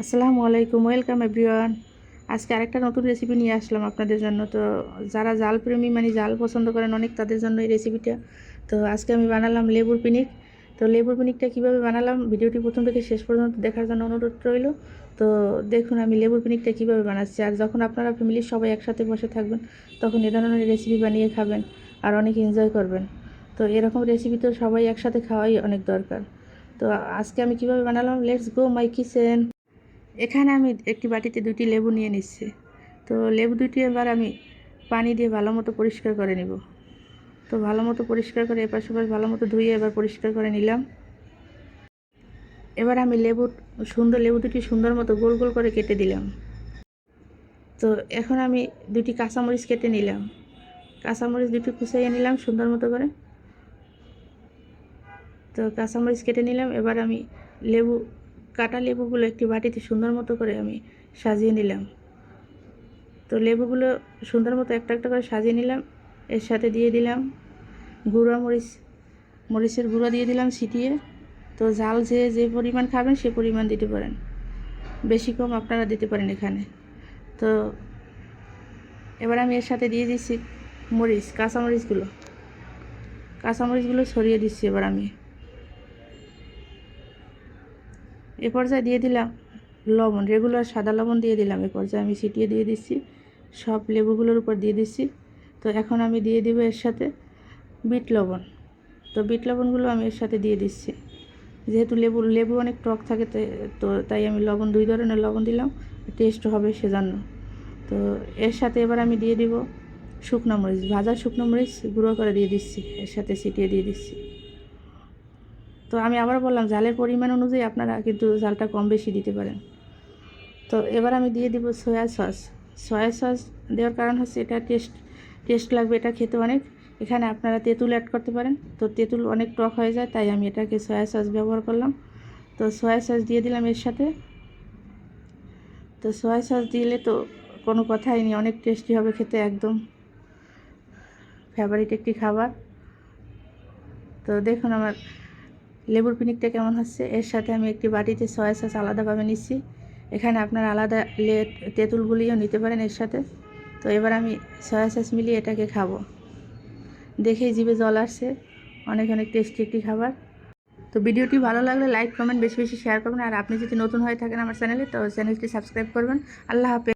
আসসালামু আলাইকুম, welcome everyone. আজকে আরেকটা নতুন রেসিপি নিয়ে আসলাম আপনাদের জন্য। তো যারা জাল প্রেমী মানে জাল পছন্দ করেন অনেক, তাদের জন্য এই রেসিপিটা তো আজকে আমি বানালাম লেবুর পিনিক। তো লেবুর পিনিকটা কীভাবে বানালাম, ভিডিওটি প্রথম থেকে শেষ পর্যন্ত দেখার জন্য অনুরোধ রইল। তো দেখুন আমি লেবুর পিনিকটা কীভাবে বানাচ্ছি। আর যখন আপনারা ফ্যামিলির সবাই একসাথে বসে থাকবেন, তখন এ ধরনের রেসিপি বানিয়ে খাবেন আর অনেক এনজয় করবেন। তো এরকম রেসিপি তো সবাই একসাথে খাওয়াই অনেক দরকার। তো আজকে আমি কীভাবে বানালাম লেটস গো মাই কিচেন এখানে আমি একটি বাটিতে দুটি লেবু নিয়ে নিচ্ছি। তো লেবু দুটি এবার আমি পানি দিয়ে ভালো মতো পরিষ্কার করে নেব। তো ভালো মতো পরিষ্কার করে এপাশ ওপাশ ভালো মতো ধুয়ে এবার পরিষ্কার করে নিলাম। এবার আমি লেবু, সুন্দর লেবু দুটি সুন্দর মতো গোল গোল করে কেটে দিলাম। তো এখন আমি দুটি কাঁচামরিচ কেটে নিলাম। কাঁচামরিচ দুটি কুচাইয়ে নিলাম সুন্দর মতো করে। তো কাঁচামরিচ কেটে নিলাম। এবার আমি লেবু কাটা লেবুগুলো একটি বাটিতে সুন্দর মতো করে আমি সাজিয়ে নিলাম। তো লেবুগুলো সুন্দর মতো একটা একটা করে সাজিয়ে নিলাম। এর সাথে দিয়ে দিলাম গুঁড়া মরিচ, মরিচের গুঁড়ো দিয়ে দিলাম ছিটিয়ে। তো ঝাল যে যে পরিমাণ খাবেন সে পরিমাণ দিতে পারেন। বেশি কম আপনারা দিতে পারেন এখানে। তো এবার আমি এর সাথে দিয়ে দিচ্ছি মরিচ, কাঁচামরিচগুলো। কাঁচামরিচগুলো ছড়িয়ে দিচ্ছি এবার আমি। এ পর্যায়ে দিয়ে দিলাম লবণ রেগুলার সাদা লবণ দিয়ে দিলাম। এ পর্যায়ে আমি ছিটিয়ে দিয়ে দিচ্ছি, সব লেবুগুলোর উপর দিয়ে দিচ্ছি। তো এখন আমি দিয়ে দিব এর সাথে বিট লবণ। তো বিট লবণগুলো আমি এর সাথে দিয়ে দিচ্ছি। যেহেতু লেবু লেবু অনেক টক থাকে, তো তাই আমি লবণ, দুই ধরনের লবণ দিলাম টেস্ট হবে সেজন্য। তো এর সাথে এবার আমি দিয়ে দিব শুকনো মরিচ, ভাজা শুকনো মরিচ গুঁড়ো করে দিয়ে দিচ্ছি, এর সাথে ছিটিয়ে দিয়ে দিচ্ছি। তো আমি আবার বললাম জালের পরিমাণ অনুযায়ী আপনারা কিন্তু জালটা কম বেশি দিতে পারেন। তো এবার আমি দিয়ে দিব সয়া সস। সয়া সস দেওয়ার কারণ হচ্ছে এটা টেস্ট টেস্ট লাগবে, এটা খেতে অনেক। এখানে আপনারা তেঁতুল অ্যাড করতে পারেন। তো তেঁতুল অনেক টক হয়ে যায়, তাই আমি এটাকে সয়া সস ব্যবহার করলাম। তো সয়া সস দিয়ে দিলাম এর সাথে। তো সয়া সস দিলে তো কোনো কথাই নেই, অনেক টেস্টি হবে খেতে একদম। ফেভারিট একটি খাবার। তো দেখুন আমার লেবুর পিনিকটা কেমন হচ্ছে? এর সাথে আমি একটি বাটিতে সয়া সস আলাদাভাবে নিচ্ছি। এখানে আপনারা আলাদা তেঁতুলগুলিও নিতে পারেন এর সাথে। তো এবার আমি সয়া সস মিলিয়ে এটাকে খাব। দেখেই জিভে জল আসছে। অনেক অনেক টেস্টি একটি খাবার। তো ভিডিওটি ভালো লাগলে লাইক, কমেন্ট, বেশি বেশি শেয়ার করবেন। আর আপনি যদি নতুন হয়ে থাকেন আমার চ্যানেলে, তো চ্যানেলটি সাবস্ক্রাইব করবেন। আল্লাহ হাফেজ।